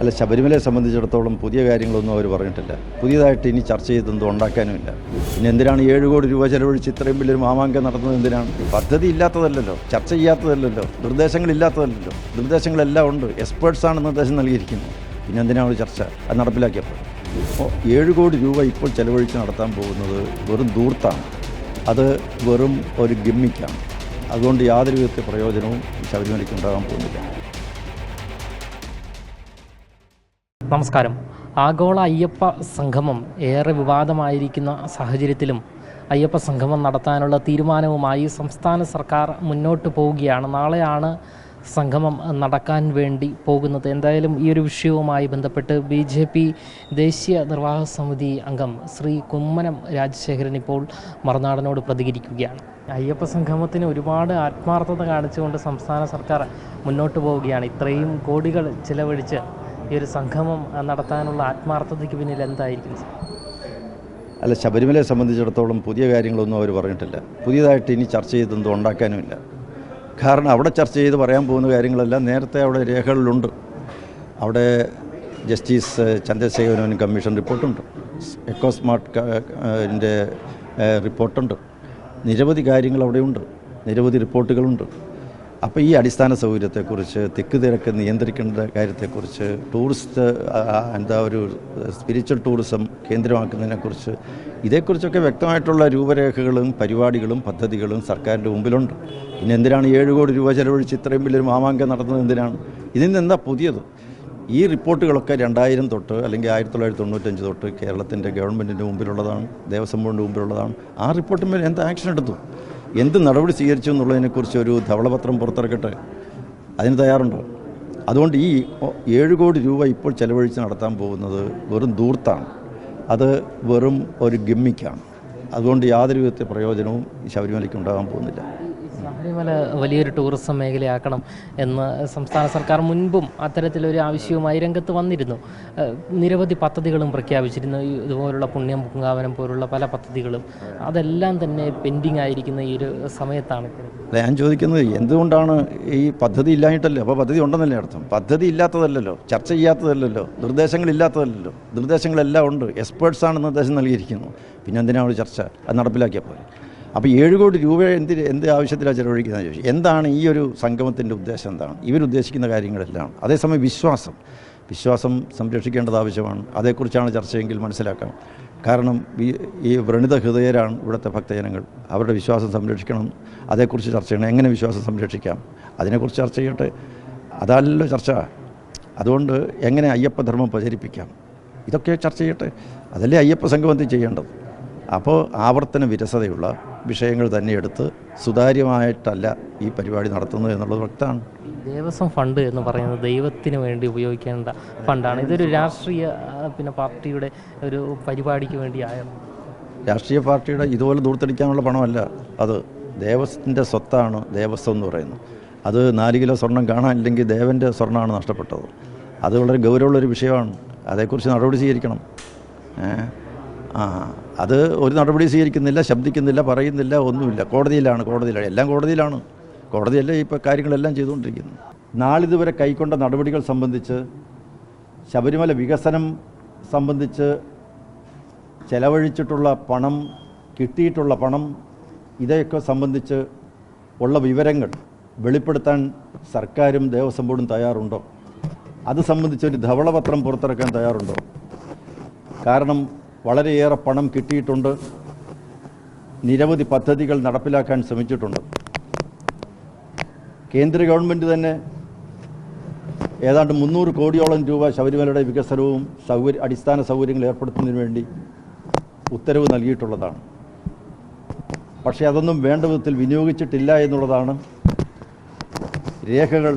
അല്ല ശബരിമലയെ സംബന്ധിച്ചിടത്തോളം പുതിയ കാര്യങ്ങളൊന്നും അവർ പറഞ്ഞിട്ടില്ല. പുതിയതായിട്ട് ഇനി ചർച്ച ചെയ്തൊന്നും ഉണ്ടാക്കാനുമില്ല. പിന്നെ എന്തിനാണ് ഏഴ് കോടി രൂപ ചെലവഴിച്ച് ഇത്രയും വലിയൊരു മാമാങ്കം നടത്തുന്നത് എന്തിനാണ്? പദ്ധതി ഇല്ലാത്തതല്ലല്ലോ. ചർച്ച ചെയ്യാത്തതല്ലല്ലോ. നിർദ്ദേശങ്ങളില്ലാത്തതല്ലല്ലോ നിർദ്ദേശങ്ങളെല്ലാം ഉണ്ട്. എക്സ്പേർട്സാണ് നിർദ്ദേശം നൽകിയിരിക്കുന്നത്. പിന്നെ എന്തിനാണ് ചർച്ച? അത് നടപ്പിലാക്കിയപ്പോൾ. അപ്പോൾ ഏഴ് കോടി രൂപ ഇപ്പോൾ ചെലവഴിച്ച് നടത്താൻ പോകുന്നത് വെറും ദൂർത്താണ് അത് വെറും ഒരു ഗിമ്മിക്കാണ് അതുകൊണ്ട് യാതൊരു വിധത്തെ പ്രയോജനവും ശബരിമലയ്ക്ക് ഉണ്ടാകാൻ പോകുന്നില്ല. നമസ്കാരം. ആഗോള അയ്യപ്പ സംഗമം ഏറെ വിവാദമായിരിക്കുന്ന സാഹചര്യത്തിലും അയ്യപ്പ സംഗമം നടത്താനുള്ള തീരുമാനവുമായി സംസ്ഥാന സർക്കാർ മുന്നോട്ട് പോവുകയാണ്. നാളെയാണ് സംഗമം നടക്കാൻ വേണ്ടി പോകുന്നത്. എന്തായാലും ഈ ഒരു വിഷയവുമായി ബന്ധപ്പെട്ട് ബി ജെ പി ദേശീയ നിർവാഹക സമിതി അംഗം ശ്രീ കുമ്മനം രാജശേഖരൻ ഇപ്പോൾ മറുനാടനോട് പ്രതികരിക്കുകയാണ്. അയ്യപ്പ സംഗമത്തിന് ഒരുപാട് ആത്മാർത്ഥത കാണിച്ചുകൊണ്ട് സംസ്ഥാന സർക്കാർ മുന്നോട്ട് പോവുകയാണ്. ഇത്രയും കോടികൾ ചിലവഴിച്ച് ഈ ഒരു സംഗമം നടത്താനുള്ള ആത്മാർത്ഥതയ്ക്ക് പിന്നിൽ എന്തായിരിക്കും അല്ല ശബരിമലയെ സംബന്ധിച്ചിടത്തോളം പുതിയ കാര്യങ്ങളൊന്നും അവർ പറഞ്ഞിട്ടില്ല. പുതിയതായിട്ട് ഇനി ചർച്ച ചെയ്തൊന്നും ഉണ്ടാക്കാനുമില്ല കാരണം അവിടെ ചർച്ച ചെയ്ത് പറയാൻ പോകുന്ന കാര്യങ്ങളെല്ലാം നേരത്തെ അവിടെ രേഖകളിലുണ്ട്. അവിടെ ജസ്റ്റിസ് ചന്ദ്രശേഖരൻ കമ്മീഷൻ റിപ്പോർട്ടുണ്ട്. എക്കോ സ്മാർട്ട് ന്റെ റിപ്പോർട്ടുണ്ട്. നിരവധി കാര്യങ്ങൾ അവിടെയുണ്ട്. നിരവധി റിപ്പോർട്ടുകളുണ്ട്. അപ്പോൾ ഈ അടിസ്ഥാന സൗകര്യത്തെക്കുറിച്ച് തെക്ക് തിരക്ക് നിയന്ത്രിക്കേണ്ട കാര്യത്തെക്കുറിച്ച് ടൂറിസ്റ്റ് എന്താ ഒരു സ്പിരിച്വൽ ടൂറിസം കേന്ദ്രമാക്കുന്നതിനെക്കുറിച്ച് ഇതേക്കുറിച്ചൊക്കെ വ്യക്തമായിട്ടുള്ള രൂപരേഖകളും പരിപാടികളും പദ്ധതികളും സർക്കാരിന്റെ മുമ്പിലുണ്ട്. പിന്നെ എന്തിനാണ് ഏഴ് കോടി രൂപ ചെലവഴിച്ച് ഇത്രയും വലിയൊരു മാമാങ്കം നടന്നത് എന്തിനാണ്? ഇതിൽ നിന്ന് എന്താ പുതിയത്? ഈ റിപ്പോർട്ടുകളൊക്കെ രണ്ടായിരം തൊട്ട് അല്ലെങ്കിൽ ആയിരത്തി തൊള്ളായിരത്തി തൊണ്ണൂറ്റഞ്ച് തൊട്ട് കേരളത്തിന്റെ ഗവൺമെന്റിന്റെ മുമ്പിലുള്ളതാണ് ദേവസ്വം ബോർഡിന്റെ മുമ്പിലുള്ളതാണ്. ആ റിപ്പോർട്ടിന്മേൽ എന്ത് ആക്ഷൻ എടുത്തു? എന്ത് നടപടി സ്വീകരിച്ചു എന്നുള്ളതിനെക്കുറിച്ച് ഒരു ധവളപത്രം പുറത്തിറക്കട്ടെ? അതിന് തയ്യാറുണ്ടോ? അതുകൊണ്ട് ഈ ഏഴ് കോടി രൂപ ഇപ്പോൾ ചെലവഴിച്ച് നടത്താൻ പോകുന്നത് വെറും ദൂർത്താണ് അത് വെറും ഒരു ഗിമ്മിക്കാണ്. അതുകൊണ്ട് യാതൊരു വിധത്തെ പ്രയോജനവും ശബരിമലയ്ക്ക് ഉണ്ടാകാൻ പോകുന്നില്ല. ശബരിമല വലിയൊരു ടൂറിസം മേഖലയാക്കണം എന്ന് സംസ്ഥാന സർക്കാർ മുൻപും അത്തരത്തിലൊരു ആവശ്യവുമായി രംഗത്ത് വന്നിരുന്നു. നിരവധി പദ്ധതികളും പ്രഖ്യാപിച്ചിരുന്നു. ഇതുപോലുള്ള പുണ്യം പൂങ്കാവനം പോലുള്ള പല പദ്ധതികളും അതെല്ലാം തന്നെ പെൻഡിങ് ആയിരിക്കുന്ന ഈ ഒരു സമയത്താണ്. ഞാൻ ചോദിക്കുന്നത് എന്തുകൊണ്ടാണ് ഈ പദ്ധതി ഇല്ലാഞ്ഞിട്ടല്ലേ? അപ്പോൾ പദ്ധതി ഉണ്ടെന്നല്ലേ അർത്ഥം. പദ്ധതി ഇല്ലാത്തതല്ലല്ലോ. ചർച്ച ചെയ്യാത്തതല്ലല്ലോ. നിർദ്ദേശങ്ങളില്ലാത്തതല്ലല്ലോ നിർദ്ദേശങ്ങളെല്ലാം ഉണ്ട്. എക്സ്പേർട്സാണ് നിർദ്ദേശം നൽകിയിരിക്കുന്നത്. പിന്നെ എന്തിനാണ് ചർച്ച? അത് നടപ്പിലാക്കിയപ്പോൾ അപ്പോൾ ഏഴ് കോടി രൂപ എന്തിന് എന്ത് ആവശ്യത്തിലാണ് ചെലവഴിക്കുന്നത് ചോദിച്ചു എന്താണ് ഈ ഒരു സംഗമത്തിന്റെ ഉദ്ദേശം എന്താണ്? ഇവരുദ്ദേശിക്കുന്ന കാര്യങ്ങളെല്ലാം. അതേസമയം വിശ്വാസം. വിശ്വാസം സംരക്ഷിക്കേണ്ടത് ആവശ്യമാണ്. അതേക്കുറിച്ചാണ് ചർച്ചയെങ്കിൽ മനസ്സിലാക്കാം. കാരണം ഈ വ്രണിത ഹൃദയരാണ് ഇവിടുത്തെ ഭക്തജനങ്ങൾ. അവരുടെ വിശ്വാസം സംരക്ഷിക്കണം. അതേക്കുറിച്ച് ചർച്ച ചെയ്യണം. എങ്ങനെ വിശ്വാസം സംരക്ഷിക്കാം? അതിനെക്കുറിച്ച് ചർച്ച ചെയ്യട്ടെ. അതല്ലോ ചർച്ച. അതുകൊണ്ട് എങ്ങനെ അയ്യപ്പധർമ്മം പ്രചരിപ്പിക്കാം? ഇതൊക്കെ ചർച്ച ചെയ്യട്ടെ. അതല്ലേ അയ്യപ്പ സംഗമത്തിൽ ചെയ്യേണ്ടത്. അപ്പോൾ ആവർത്തന വിരസതയുള്ള വിഷയങ്ങൾ തന്നെ എടുത്ത് സുതാര്യമായിട്ടല്ല ഈ പരിപാടി നടത്തുന്നത് എന്നുള്ളത് വ്യക്തമാണ്. ദേവസ്വം ഫണ്ട് എന്ന് പറയുന്നത് ദൈവത്തിന് വേണ്ടി ഉപയോഗിക്കേണ്ട ഫണ്ടാണ്. ഇതൊരു രാഷ്ട്രീയ പിന്നെ പാർട്ടിയുടെ ഒരു പരിപാടിക്ക് വേണ്ടി വേണ്ടിയായ രാഷ്ട്രീയ പാർട്ടിയുടെ ഇതുപോലെ ദൂർത്തടിക്കാനുള്ള പണമല്ല. അത് ദേവസ്വത്തിന്റെ സ്വത്താണ് ദേവസ്വം എന്ന് പറയുന്നത്. അത് നാല് കിലോ സ്വർണം കാണാനില്ലെങ്കിൽ ദേവന്റെ സ്വർണമാണ് നഷ്ടപ്പെട്ടത്. അത് വളരെ ഗൗരവമുള്ളൊരു വിഷയമാണ്. അതേക്കുറിച്ച് നടപടി സ്വീകരിക്കണം. ഏ? ആ അത് ഒരു നടപടി സ്വീകരിക്കുന്നില്ല ശബ്ദിക്കുന്നില്ല പറയുന്നില്ല ഒന്നുമില്ല. കോടതിയിലാണ് കോടതിയിലാണ്. എല്ലാം കോടതിയിലാണ്. കോടതിയല്ലേ ഇപ്പോൾ കാര്യങ്ങളെല്ലാം ചെയ്തുകൊണ്ടിരിക്കുന്നത് നാളിതുവരെ കൈക്കൊണ്ട നടപടികൾ സംബന്ധിച്ച് ശബരിമല വികസനം സംബന്ധിച്ച് ചെലവഴിച്ചിട്ടുള്ള പണം കിട്ടിയിട്ടുള്ള പണം ഇതൊക്കെ സംബന്ധിച്ച് ഉള്ള വിവരങ്ങൾ വെളിപ്പെടുത്താൻ സർക്കാരും ദേവസ്വം ബോർഡും തയ്യാറുണ്ടോ? അത് സംബന്ധിച്ചൊരു ധവളപത്രം പുറത്തിറക്കാൻ തയ്യാറുണ്ടോ? കാരണം വളരെയേറെ പണം കിട്ടിയിട്ടുണ്ട്. നിരവധി പദ്ധതികൾ നടപ്പിലാക്കാൻ ശ്രമിച്ചിട്ടുണ്ട്. കേന്ദ്ര ഗവൺമെന്റ് തന്നെ ഏതാണ്ട് മുന്നൂറ് കോടിയോളം രൂപ ശബരിമലയുടെ വികസനവും സൗകര്യ അടിസ്ഥാന സൗകര്യങ്ങൾ ഏർപ്പെടുത്തുന്നതിന് വേണ്ടി ഉത്തരവ് നൽകിയിട്ടുള്ളതാണ്. പക്ഷേ അതൊന്നും വേണ്ട വിധത്തിൽ വിനിയോഗിച്ചിട്ടില്ല എന്നുള്ളതാണ് രേഖകൾ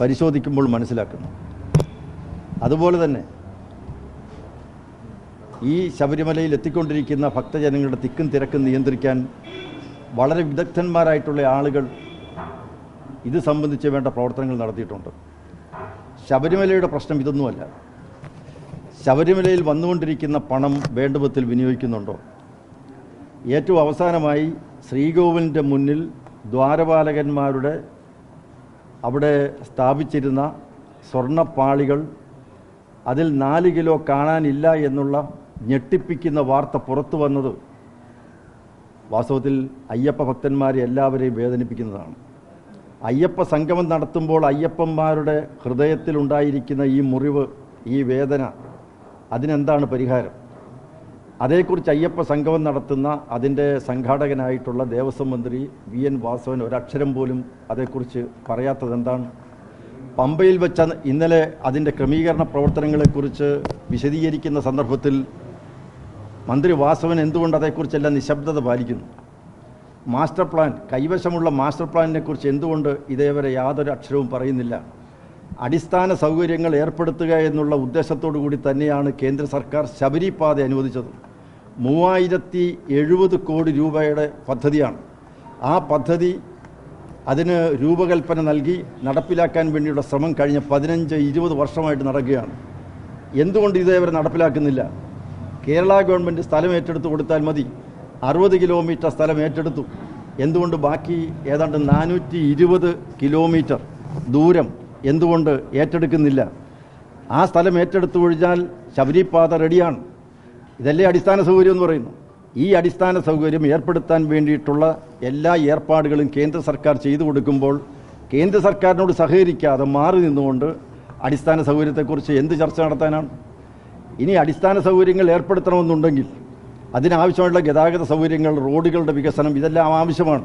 പരിശോധിക്കുമ്പോൾ മനസ്സിലാക്കുന്നത്. അതുപോലെ തന്നെ ഈ ശബരിമലയിൽ എത്തിക്കൊണ്ടിരിക്കുന്ന ഭക്തജനങ്ങളുടെ തിക്കും തിരക്കും നിയന്ത്രിക്കാൻ വളരെ വിദഗ്ധന്മാരായിട്ടുള്ള ആളുകൾ ഇത് സംബന്ധിച്ച് വേണ്ട പ്രവർത്തനങ്ങൾ നടത്തിയിട്ടുണ്ട്. ശബരിമലയുടെ പ്രശ്നം ഇതൊന്നുമല്ല. ശബരിമലയിൽ വന്നുകൊണ്ടിരിക്കുന്ന പണം വേണ്ട വിധത്തിൽ വിനിയോഗിക്കുന്നുണ്ടോ? ഏറ്റവും അവസാനമായി ശ്രീകോവിലിന്റെ മുന്നിൽ ദ്വാരപാലകന്മാരുടെ അവിടെ സ്ഥാപിച്ചിരുന്ന സ്വർണപ്പാളികൾ അതിൽ നാല് കിലോ കാണാനില്ല എന്നുള്ള ഞെട്ടിപ്പിക്കുന്ന വാർത്ത പുറത്തു വന്നത് വാസ്തവത്തിൽ അയ്യപ്പ ഭക്തന്മാരെ എല്ലാവരെയും വേദനിപ്പിക്കുന്നതാണ്. അയ്യപ്പ സംഗമം നടത്തുമ്പോൾ അയ്യപ്പന്മാരുടെ ഹൃദയത്തിലുണ്ടായിരിക്കുന്ന ഈ മുറിവ് ഈ വേദന അതിനെന്താണ് പരിഹാരം? അതേക്കുറിച്ച് അയ്യപ്പ സംഗമം നടത്തുന്ന അതിന്റെ സംഘാടകനായിട്ടുള്ള ദേവസ്വം മന്ത്രി വി എൻ വാസവൻ ഒരക്ഷരം പോലും അതേക്കുറിച്ച് പറയാത്തത് എന്താണ് പമ്പയിൽ വെച്ച ഇന്നലെ അതിന്റെ ക്രമീകരണ പ്രവർത്തനങ്ങളെക്കുറിച്ച് വിശദീകരിക്കുന്ന സന്ദർഭത്തിൽ മന്ത്രി വാസവൻ എന്തുകൊണ്ട് അതേക്കുറിച്ചെല്ലാം നിശബ്ദത പാലിക്കുന്നു? മാസ്റ്റർ പ്ലാൻ കൈവശമുള്ള മാസ്റ്റർ പ്ലാനിനെ കുറിച്ച് എന്തുകൊണ്ട് ഇതേവരെ യാതൊരു അക്ഷരവും പറയുന്നില്ല? അടിസ്ഥാന സൗകര്യങ്ങൾ ഏർപ്പെടുത്തുക എന്നുള്ള ഉദ്ദേശത്തോടു കൂടി തന്നെയാണ് കേന്ദ്ര സർക്കാർ ശബരി പാത അനുവദിച്ചത്. മൂവായിരത്തി എഴുപത് കോടി രൂപയുടെ പദ്ധതിയാണ്. ആ പദ്ധതി അതിന് രൂപകൽപ്പന നൽകി നടപ്പിലാക്കാൻ വേണ്ടിയുള്ള ശ്രമം കഴിഞ്ഞ പതിനഞ്ച് ഇരുപത് വർഷമായിട്ട് നടക്കുകയാണ്. എന്തുകൊണ്ട് ഇതേവരെ നടപ്പിലാക്കുന്നില്ല? കേരള ഗവൺമെന്റ് സ്ഥലം ഏറ്റെടുത്ത് കൊടുത്താൽ മതി. അറുപത് കിലോമീറ്റർ സ്ഥലം ഏറ്റെടുത്തു. എന്തുകൊണ്ട് ബാക്കി ഏതാണ്ട് നാനൂറ്റി ഇരുപത് കിലോമീറ്റർ ദൂരം എന്തുകൊണ്ട് ഏറ്റെടുക്കുന്നില്ല? ആ സ്ഥലം ഏറ്റെടുത്തു കഴിഞ്ഞാൽ ശബരിപാത റെഡിയാണ്. ഇതല്ലേ അടിസ്ഥാന സൗകര്യം എന്ന് പറയുന്നു. ഈ അടിസ്ഥാന സൗകര്യം ഏർപ്പെടുത്താൻ വേണ്ടിയിട്ടുള്ള എല്ലാ ഏർപ്പാടുകളും കേന്ദ്ര സർക്കാർ ചെയ്തു കൊടുക്കുമ്പോൾ കേന്ദ്ര സർക്കാരിനോട് സഹകരിക്കാതെ മാറി നിന്നുകൊണ്ട് അടിസ്ഥാന സൗകര്യത്തെക്കുറിച്ച് എന്ത് ചർച്ച നടത്താനാണ്? ഇനി അടിസ്ഥാന സൗകര്യങ്ങൾ ഏർപ്പെടുത്തണമെന്നുണ്ടെങ്കിൽ അതിനാവശ്യമായിട്ടുള്ള ഗതാഗത സൗകര്യങ്ങൾ റോഡുകളുടെ വികസനം ഇതെല്ലാം ആവശ്യമാണ്.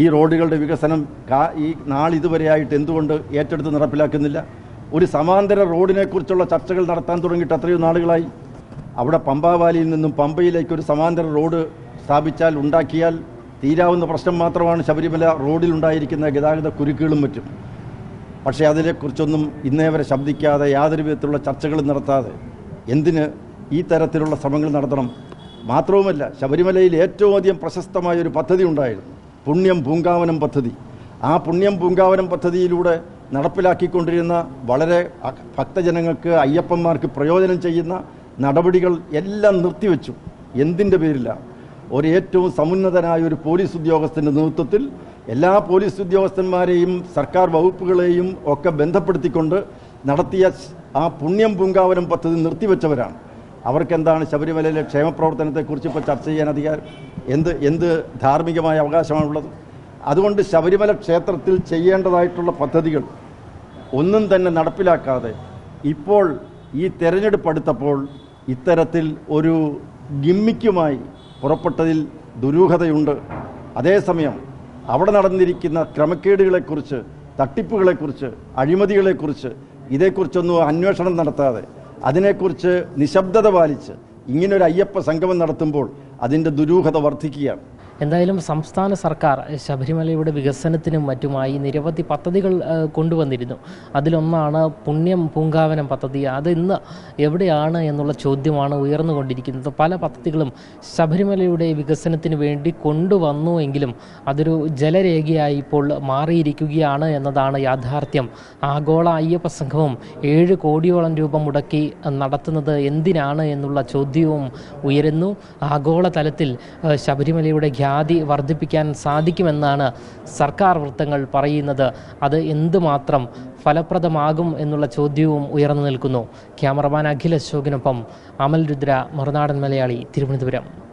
ഈ റോഡുകളുടെ വികസനം ഈ നാളിതുവരെയായിട്ട് എന്തുകൊണ്ട് ഏറ്റെടുത്ത് നടപ്പിലാക്കുന്നില്ല? ഒരു സമാന്തര റോഡിനെക്കുറിച്ചുള്ള ചർച്ചകൾ നടത്താൻ തുടങ്ങിയിട്ട് എത്രയോ നാളുകളായി. അവിടെ പമ്പാവാലിയിൽ നിന്നും പമ്പയിലേക്ക് ഒരു സമാന്തര റോഡ് സ്ഥാപിച്ചാൽ ഉണ്ടാക്കിയാൽ തീരാവുന്ന പ്രശ്നം മാത്രമാണ് ശബരിമല റോഡിലുണ്ടായിരിക്കുന്ന ഗതാഗത കുരുക്കുകളും മറ്റും. പക്ഷേ അതിനെക്കുറിച്ചൊന്നും ഇന്നേ വരെ ശബ്ദിക്കാതെ യാതൊരു വിധത്തിലുള്ള ചർച്ചകളും നടത്താതെ എന്തിന് ഈ തരത്തിലുള്ള ശ്രമങ്ങൾ നടത്തണം? മാത്രവുമല്ല ശബരിമലയിൽ ഏറ്റവും അധികം പ്രശസ്തമായ ഒരു പദ്ധതി ഉണ്ടായിരുന്നു. പുണ്യം പൂങ്കാവനം പദ്ധതി. ആ പുണ്യം പൂങ്കാവനം പദ്ധതിയിലൂടെ നടപ്പിലാക്കിക്കൊണ്ടിരുന്ന വളരെ ഭക്തജനങ്ങൾക്ക് അയ്യപ്പന്മാർക്ക് പ്രയോജനം ചെയ്യുന്ന നടപടികൾ എല്ലാം നിർത്തിവെച്ചു. എന്തിന്റെ പേരിലാണ് ഒരു ഏറ്റവും സമുന്നതനായ ഒരു പോലീസ് ഉദ്യോഗസ്ഥന്റെ നേതൃത്വത്തിൽ എല്ലാ പോലീസ് ഉദ്യോഗസ്ഥന്മാരെയും സർക്കാർ വകുപ്പുകളെയും ഒക്കെ ബന്ധപ്പെടുത്തിക്കൊണ്ട് നടത്തിയ ആ പുണ്യം പൂങ്കാവനം പദ്ധതി നിർത്തിവെച്ചവരാണ്. അവർക്കെന്താണ് ശബരിമലയിലെ ക്ഷേമപ്രവർത്തനത്തെക്കുറിച്ച് ഇപ്പോൾ ചർച്ച ചെയ്യാൻ അധികാരം? എന്ത് എന്ത് ധാർമ്മികമായ അവകാശമാണുള്ളത്? അതുകൊണ്ട് ശബരിമല ക്ഷേത്രത്തിൽ ചെയ്യേണ്ടതായിട്ടുള്ള പദ്ധതികൾ ഒന്നും തന്നെ നടപ്പിലാക്കാതെ ഇപ്പോൾ ഈ തെരഞ്ഞെടുപ്പ് അടുത്തപ്പോൾ ഇത്തരത്തിൽ ഒരു ഗിമ്മിക്കുമായി പുറപ്പെട്ടതിൽ ദുരൂഹതയുണ്ട്. അതേസമയം അവിടെ നടന്നിരിക്കുന്ന ക്രമക്കേടുകളെക്കുറിച്ച് തട്ടിപ്പുകളെക്കുറിച്ച് അഴിമതികളെക്കുറിച്ച് ഇതേക്കുറിച്ചൊന്നും അന്വേഷണം നടത്താതെ അതിനെക്കുറിച്ച് നിശബ്ദത പാലിച്ച് ഇങ്ങനൊരു അയ്യപ്പ സംഗമം നടത്തുമ്പോൾ അതിന്റെ ദുരൂഹത വർദ്ധിക്കുകയാണ്. എന്തായാലും സംസ്ഥാന സർക്കാർ ശബരിമലയുടെ വികസനത്തിനും മറ്റുമായി നിരവധി പദ്ധതികൾ കൊണ്ടുവന്നിരുന്നു. അതിലൊന്നാണ് പുണ്യം പൂങ്കാവനം പദ്ധതി. അത് ഇന്ന് എവിടെയാണ് എന്നുള്ള ചോദ്യമാണ് ഉയർന്നുകൊണ്ടിരിക്കുന്നത്. പല പദ്ധതികളും ശബരിമലയുടെ വികസനത്തിന് വേണ്ടി കൊണ്ടുവന്നു എങ്കിലും അതൊരു ജലരേഖയായി ഇപ്പോൾ മാറിയിരിക്കുകയാണ് എന്നതാണ് യാഥാർത്ഥ്യം. ആഗോള അയ്യപ്പ സംഘവും ഏഴ് കോടിയോളം രൂപ മുടക്കി നടത്തുന്നത് എന്തിനാണ് എന്നുള്ള ചോദ്യവും ഉയരുന്നു. ആഗോള തലത്തിൽ ശബരിമലയുടെ ഖ്യാതി വർദ്ധിപ്പിക്കാൻ സാധിക്കുമെന്നാണ് സർക്കാർ വൃത്തങ്ങൾ പറയുന്നത്. അത് എന്തുമാത്രം ഫലപ്രദമാകും എന്നുള്ള ചോദ്യവും ഉയർന്നു നിൽക്കുന്നു. ക്യാമറമാൻ അഖിൽ അശോകിനൊപ്പം അമൽ രുദ്ര മറുനാടൻ മലയാളി തിരുവനന്തപുരം.